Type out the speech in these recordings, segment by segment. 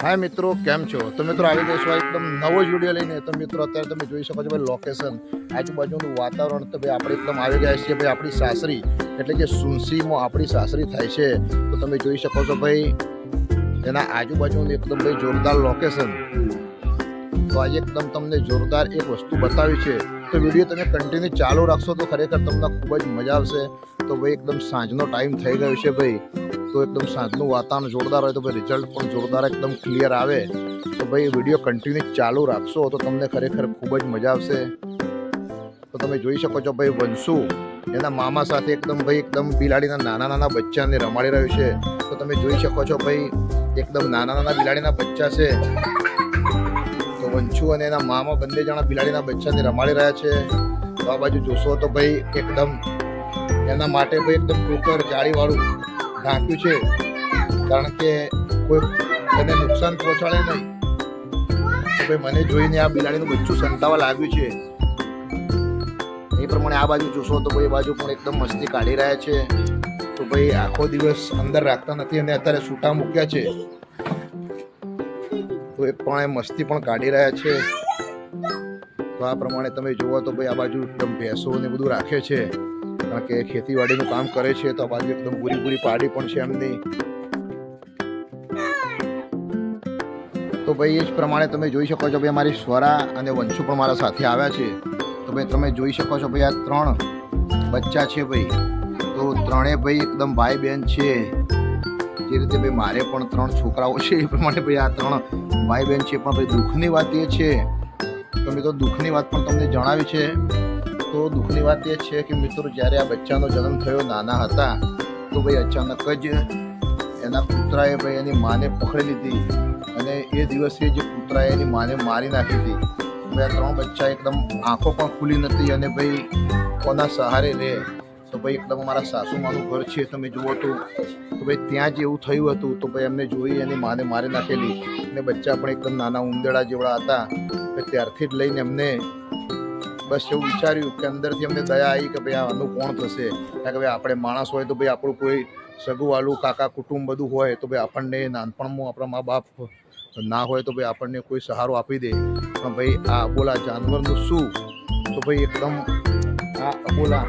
હાય મિત્રો, કેમ છો? તો મિત્રો, આવી દેશો એકદમ નવો જ વીડિયો લઈને. તો મિત્રો, અત્યારે તમે જોઈ શકો છો ભાઈ લોકેશન આજુબાજુનું વાતાવરણ તો ભાઈ આપણે એકદમ આવી ગયા છીએ ભાઈ આપણી સાસરી. એટલે કે સુનસીમાં આપણી સાસરી થાય છે. તો તમે જોઈ શકો છો ભાઈ, એના આજુબાજુનું એકદમ ભાઈ જોરદાર લોકેશન તો આજે એકદમ તમને જોરદાર એક વસ્તુ બતાવી છે. તો વીડિયો તમે કન્ટિન્યુ ચાલુ રાખશો તો ખરેખર તમને ખૂબ જ મજા આવશે. તો ભાઈ એકદમ સાંજનો ટાઈમ થઈ ગયો છે ભાઈ. તો એકદમ સાંજનું વાતાવરણ જોરદાર હોય તો ભાઈ રિઝલ્ટ પણ જોરદાર એકદમ ક્લિયર આવે. તો ભાઈ વીડિયો કન્ટિન્યુ ચાલુ રાખશો તો તમને ખરેખર ખૂબ જ મજા આવશે. તો તમે જોઈ શકો છો ભાઈ વંશુ, એના મામા સાથે એકદમ ભાઈ એકદમ બિલાડીના નાના નાના બચ્ચાને રમાડી રહ્યું છે. તો તમે જોઈ શકો છો ભાઈ, એકદમ નાના નાના બિલાડીના બચ્ચા છે. તો વંશુ અને એના મામા બંને જણા બિલાડીના બચ્ચાને રમાડી રહ્યા છે. તો આ બાજુ જોશો તો ભાઈ એકદમ એના માટે ભાઈ એકદમ ટોકર જાળીવાળું ઢાંક્યું છે. કારણ કે કોઈ એને નુકસાન પહોંચાડે નહીં. ભાઈ મને જોઈને આ બિલાડીનું બચ્ચું સંતાવા લાગ્યું છે. એ પ્રમાણે આ બાજુ જોશો તો ભાઈ બાજુ પણ એકદમ મસ્તી કાઢી રહ્યા છે. તો ભાઈ આખો દિવસ અંદર રાખતા નથી અને અત્યારે છૂટા મૂક્યા છે. તો એ પણ મસ્તી પણ કાઢી રહ્યા છે. તો આ પ્રમાણે તમે જુઓ તો ભાઈ આ બાજુ એકદમ ભેંસો ને બધું રાખે છે. કારણ કે ખેતીવાડીનું કામ કરે છે તો બાજુ એકદમ પૂરી પૂરી પાડી પણ છે એમની. તો ભાઈ એ જ પ્રમાણે તમે જોઈ શકો છો ભાઈ અમારી સ્વરા અને વંશુ પણ મારા સાથે આવ્યા છે. તો ભાઈ તમે જોઈ શકો છો ભાઈ આ ત્રણ બચ્ચા છે ભાઈ. તો ત્રણેય ભાઈ એકદમ ભાઈ બહેન છે. જે રીતે ભાઈ મારે પણ ત્રણ છોકરાઓ છે એ પ્રમાણે ભાઈ આ ત્રણ ભાઈ બહેન છે પણ ભાઈ દુઃખની વાત એ છે. તો મિત્રો દુઃખની વાત પણ તમને જણાવી છે. તો દુઃખની વાત એ છે કે મિત્રો, જ્યારે આ બચ્ચાનો જન્મ થયો, નાના હતા, તો ભાઈ અચાનક જ એના કૂતરાએ ભાઈ એની માને પકડી લીધી અને એ દિવસે જે કૂતરાએ એની માને મારી નાખી હતી. ભાઈ આ ત્રણ બચ્ચા એકદમ આંખો પણ ખુલી નથી અને ભાઈ કોના સહારે રહે તો ભાઈ એકદમ અમારા સાસુમાનું ઘર છે, તમે જુઓ તો. તો ભાઈ ત્યાં જ એવું થયું હતું, તો ભાઈ એમને જોઈ એની માને મારી નાખેલી. અને બચ્ચા પણ એકદમ નાના ઉંદેડા જેવડા હતા. ત્યારથી જ લઈને એમને બસ એવું વિચાર્યું કે અંદરથી અમને દયા આવી કે ભાઈ આનું કોણ થશે? કારણ કે ભાઈ આપણે માણસ હોય તો ભાઈ આપણું કોઈ સગુવાલું કાકા, કુટુંબ બધું હોય તો ભાઈ આપણને નાનપણમાં આપણા મા બાપ ના હોય તો ભાઈ આપણને કોઈ સહારો આપી દે. પણ ભાઈ આ અબોલા જાનવરનું શું? તો ભાઈ એકદમ આ અબોલા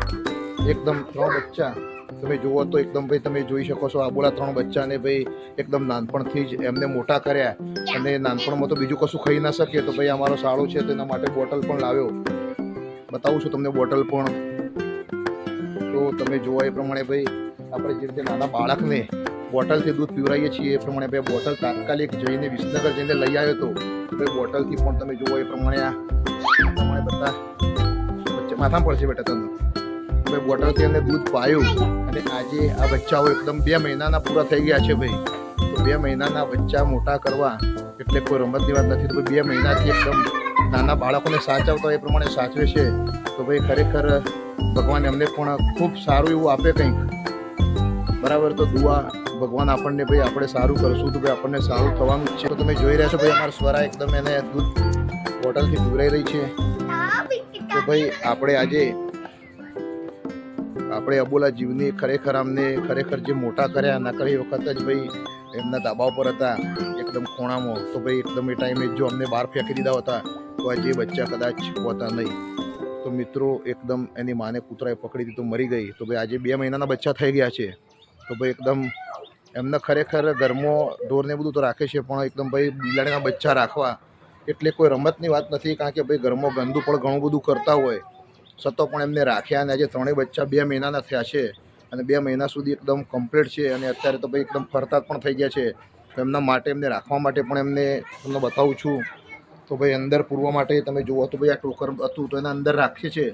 એકદમ ત્રણ બચ્ચા તમે જુઓ તો એકદમ ભાઈ તમે જોઈ શકો છો આબોલા ત્રણ બચ્ચાને ભાઈ એકદમ નાનપણથી જ એમને મોટા કર્યા. અને નાનપણમાં તો બીજું કશું ખાઈ ના શકીએ તો ભાઈ અમારો સાળો છે તેના માટે બોટલ પણ લાવ્યો. બતાવું છું તમને બોટલ પણ. તો તમે જોવા એ પ્રમાણે ભાઈ, આપણે જે રીતે નાના બાળકને બોટલથી દૂધ પીવડાવીએ છીએ એ પ્રમાણે ભાઈ બોટલ તાત્કાલિક જઈને વિસનગર જઈને લઈ આવ્યો હતો ભાઈ બોટલથી પણ તમે જોવો એ પ્રમાણે આ પ્રમાણે બધા માથામાં પડશે બેટા તમને ભાઈ બોટલથી એમને દૂધ પાયું અને આજે આ બચ્ચાઓ એકદમ બે મહિનાના પૂરા થઈ ગયા છે ભાઈ. તો બે મહિનાના બચ્ચા મોટા કરવા એટલે કોઈ રમતની વાત નથી. તો બે મહિનાથી એકદમ નાના બાળકોને સાચવતા એ પ્રમાણે સાચવે છે, તો ભાઈ ખરેખર ભગવાન એમને પણ ખૂબ સારું એવું આપે કંઈક. બરાબર, તો દુઆ ભગવાન આપણને ભાઈ આપણે સારું કરશું, તો ભાઈ આપણને સારું થવાનું છે. તો તમે જોઈ રહ્યા છો ભાઈ અમારા સ્વરા એકદમ એને દૂધ બોટલથી દૂરાઈ રહી છે. તો ભાઈ આપણે આજે આપણે અબોલા જીવની ખરેખર અમને ખરેખર જે મોટા કર્યા ના કરી વખત જ ભાઈ એમના ધાબા ઉપર હતા, એકદમ ખૂણામાં. તો ભાઈ એકદમ એ ટાઈમે જો અમને બહાર ફેંકી દીધા હતા તો જે બચ્ચા કદાચ હોતા નહીં. તો મિત્રો, એકદમ એની માને કૂતરાએ પકડી દીધું, મરી ગઈ. તો ભાઈ આજે બે મહિનાના બચ્ચા થઈ ગયા છે. તો ભાઈ એકદમ એમને ખરેખર ઘરમાં ઢોરને બધું તો રાખે છે, પણ એકદમ ભાઈ બિલાડીના બચ્ચા રાખવા એટલે કોઈ રમતની વાત નથી, કારણ કે ભાઈ ઘરમાં ગંદુ પણ ઘણું બધું કરતા હોય. છતાં પણ એમને રાખ્યા અને આજે ત્રણેય બચ્ચા બે મહિનાના થયા છે. અને બે મહિના સુધી એકદમ કમ્પ્લીટ છે અને અત્યારે તો ભાઈ એકદમ ફરતા પણ થઈ ગયા છે. તો એમના માટે, એમને રાખવા માટે પણ એમને તમને બતાવું છું. તો ભાઈ અંદર પૂરવા માટે તમે જુઓ તો ભાઈ આ ટોકર હતું તો એના અંદર રાખીએ છે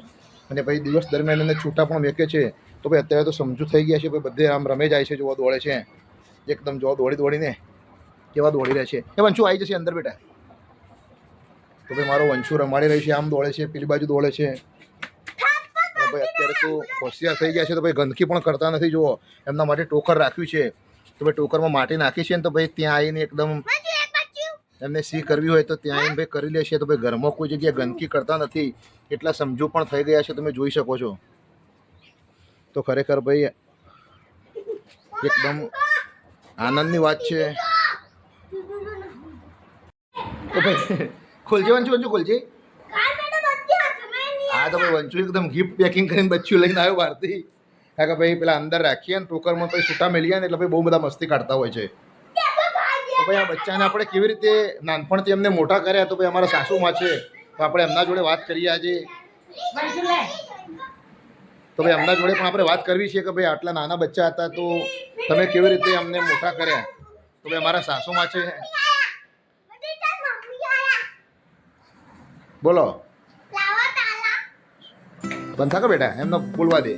અને ભાઈ દિવસ દરમિયાન એને છૂટા પણ મેકે છે. તો ભાઈ અત્યારે તો સમજુ થઈ ગયા છે ભાઈ બધે આમ રમે જાય છે, જોવા દોડે છે. એકદમ જોવા દોડી દોડીને કેવા દોડી રહે છે. એ વંશુ આવી જશે અંદર બેટા. તો ભાઈ મારો વંશુ રમાડી રહી છે, આમ દોડે છે, પેલી બાજુ દોડે છે. ભાઈ અત્યારે તો હોશિયાર થઈ ગયા છે, તો ભાઈ ગંદકી પણ કરતા નથી, જુઓ. એમના માટે ટોકર રાખ્યું છે. તો ભાઈ ટોકરમાં માટી નાખી છે ને તો ભાઈ ત્યાં આવીને એકદમ એમને સી કરવી હોય તો ત્યાં એમ ભાઈ કરી લે છે. તો ભાઈ ઘરમાં કોઈ જગ્યાએ ગંદકી કરતા નથી. એટલા સમજુ પણ થઈ ગયા છે. તમે જોઈ શકો છો. તો ખરેખર ભાઈ એકદમ આનંદની વાત છે. તો ભાઈ ખોલજે વંચુ વંચુ ખોલજે. હા, તો ભાઈ વંચુ એકદમ ગિફ્ટ પેકિંગ કરીને બચ્ચું લઈને આવ્યો બહારથી. કારણ કે ભાઈ પેલા અંદર રાખીએ ને ટોકરમાં પછી છૂટા મેલીએ ને એટલે ભાઈ બહુ બધા મસ્તી કાઢતા હોય છે. તો ભાઈ આ બચ્ચાને આપણે કેવી રીતે નાનપણથી એમને મોટા કર્યા તો ભાઈ અમારા સાસુમાં છે તો આપણે એમના જોડે વાત કરીએ આજે. તો ભાઈ એમના જોડે પણ આપણે વાત કરવી છે કે ભાઈ આટલા નાના બચ્ચા હતા તો તમે કેવી રીતે અમને મોટા કર્યા? તો ભાઈ અમારા સાસુમાં છે. બોલો. બંધ થાકો બેટા? એમને બોલવા દે.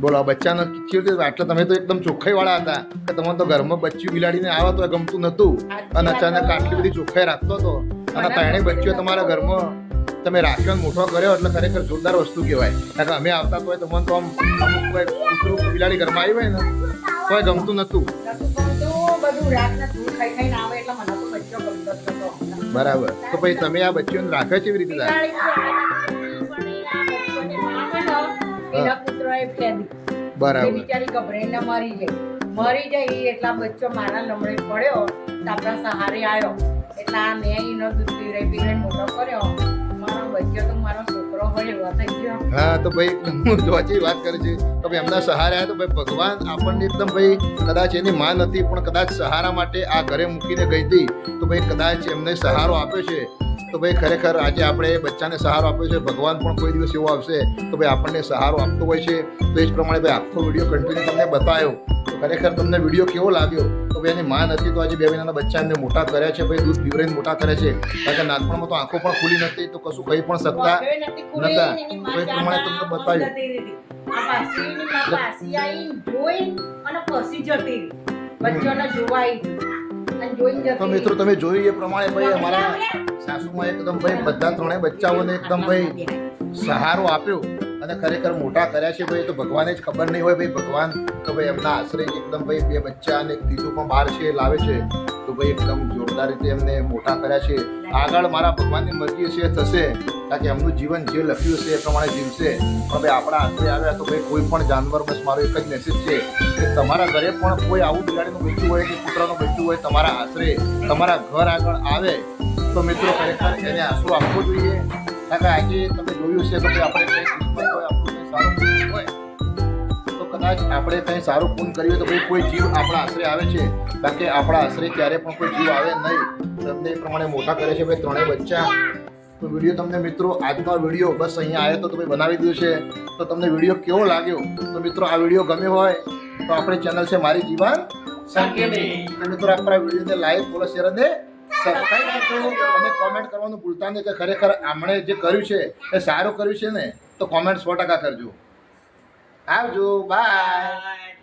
બોલો આ બચ્ચાનો કેવી આટલા તમે તો એકદમ ચોખ્ખાઈ વાળા હતા. કે તમે તો ઘરમાં બચ્ચું બિલાડીને આવે તો ગમતું નતું. અને અચાનક આટલી બધી ચોખ્ખાઈ રાખતો હતો અને ત્રણેય બચ્ચીઓ તમારા ઘરમાં તમે રાખ્યો મોટો કર્યો એટલે ખરેખર જોરદાર વસ્તુ કહેવાય. કારણ કે અમે આવતા તો તમને તો આમ અમુક કૂતરું બિલાડી ઘરમાં આવી હોય ને તો એ ગમતું નતું. બરાબર. તો પછી તમે આ બચ્ચીઓને રાખે કેવી રીતે તારે? બરાબર. બિચારી ગભરાઈને મરી જાય મરી જાય ઈ એટલા બચ્ચો મારા લમડે પડ્યો આપણા સહારે આવ્યો. એટલે મેં એનો દૂધ પીવડાવી પીવડાવી મોટો કર્યો. મારો બચ્ચો તો મારો છોકરો હોય ગયો. હા તો ભાઈ હું વાત કરું છું. તો ભાઈ એમના સહારે આવ્યા તો ભાઈ ભગવાન આપણને એકદમ ભાઈ કદાચ એની માં નથી પણ કદાચ સહારા માટે આ ઘરે મૂકીને ગઈ હતી. તો ભાઈ કદાચ એમને સહારો આપ્યો છે. તો ભાઈ ખરેખર આજે આપણે બચ્ચાને સહારો આપ્યો છે. ભગવાન પણ કોઈ દિવસ એવો આવશે તો ભાઈ આપણને સહારો આપતો હોય છે. તો એ જ પ્રમાણે ભાઈ આખો વીડિયો કન્ટિન્યુ તમને બતાવ્યો તો ખરેખર તમને વીડિયો કેવો લાગ્યો? તો ભાઈ એની માં નથી તો આજે બે મહિનાના બચ્ચા એમને મોટા કર્યા છે. ભાઈ દૂધ પીવરાઈને મોટા કર્યા છે. કારણ કે નાનપણમાં તો આંખો પણ ખુલી નથી તો કશું કહી પણ શકતા નતા. તો એ પ્રમાણે તમને બતાવ્યું. પછી જતી બચ્ચોને તો મિત્રો તમે જોયું એ પ્રમાણે ભાઈ અમારા સાસુમાં એકદમ ભાઈ બધા ત્રણેય બચ્ચાઓને એકદમ ભાઈ સહારો આપ્યો અને ખરેખર મોટા કર્યા છે ભાઈ તો ભગવાને જ ખબર નહીં હોય ભાઈ ભગવાન તો ભાઈ એમના આશરે એકદમ ભાઈ બે બચ્ચા અને એક દીધું પણ બહાર છે એ લાવે છે. તો ભાઈ એકદમ જોરદાર રીતે એમને મોટા કર્યા છે. આગળ મારા ભગવાનની મરજી છે થશે. કારણ કે એમનું જીવન જે લખ્યું છે એ પ્રમાણે જીવશે. પણ ભાઈ આપણા આશરે આવ્યા તો ભાઈ કોઈ પણ જાનવર બસ મારો એક જ મેસેજ છે કે તમારા ઘરે પણ કોઈ આવું બિલાડીનું બચ્ચું હોય કે કૂતરાનું બચ્ચું હોય તમારા આશરે તમારા ઘર આગળ આવે, તો મિત્રો ખરેખર એને આંસુ આપવો જોઈએ. કારણ કે આજે તમે જોયું છે કે આપણે આપણું સારું. કદાચ આપણે કંઈ સારું પૂન કરીએ તો ભાઈ કોઈ જીવ આપણા આશરે આવે છે. બાકી આપણા આશરે ક્યારે પણ કોઈ જીવ આવે નહીં. તમને એ પ્રમાણે મોટા કરે છે ભાઈ ત્રણેય બચ્ચા. તો વીડિયો તમને મિત્રો આજનો વીડિયો બસ અહીંયા આવ્યો તો તમે બનાવી દીધો છે. તો તમને વીડિયો કેવો લાગ્યો? તો મિત્રો આ વીડિયો ગમ્યો હોય તો આપણે ચેનલ છે મારી જીવન સંકેતી તો મિત્રો આપણા વિડીયોને લાઈક ફોલો શેર અને સબસ્ક્રાઈબ કરજો અને કોમેન્ટ કરવાનું ભૂલતા નહીં કે ખરેખર આમણે જે કર્યું છે એ સારું કર્યું છે ને તો કોમેન્ટ સો ટકા કરજો. આવજો બાય.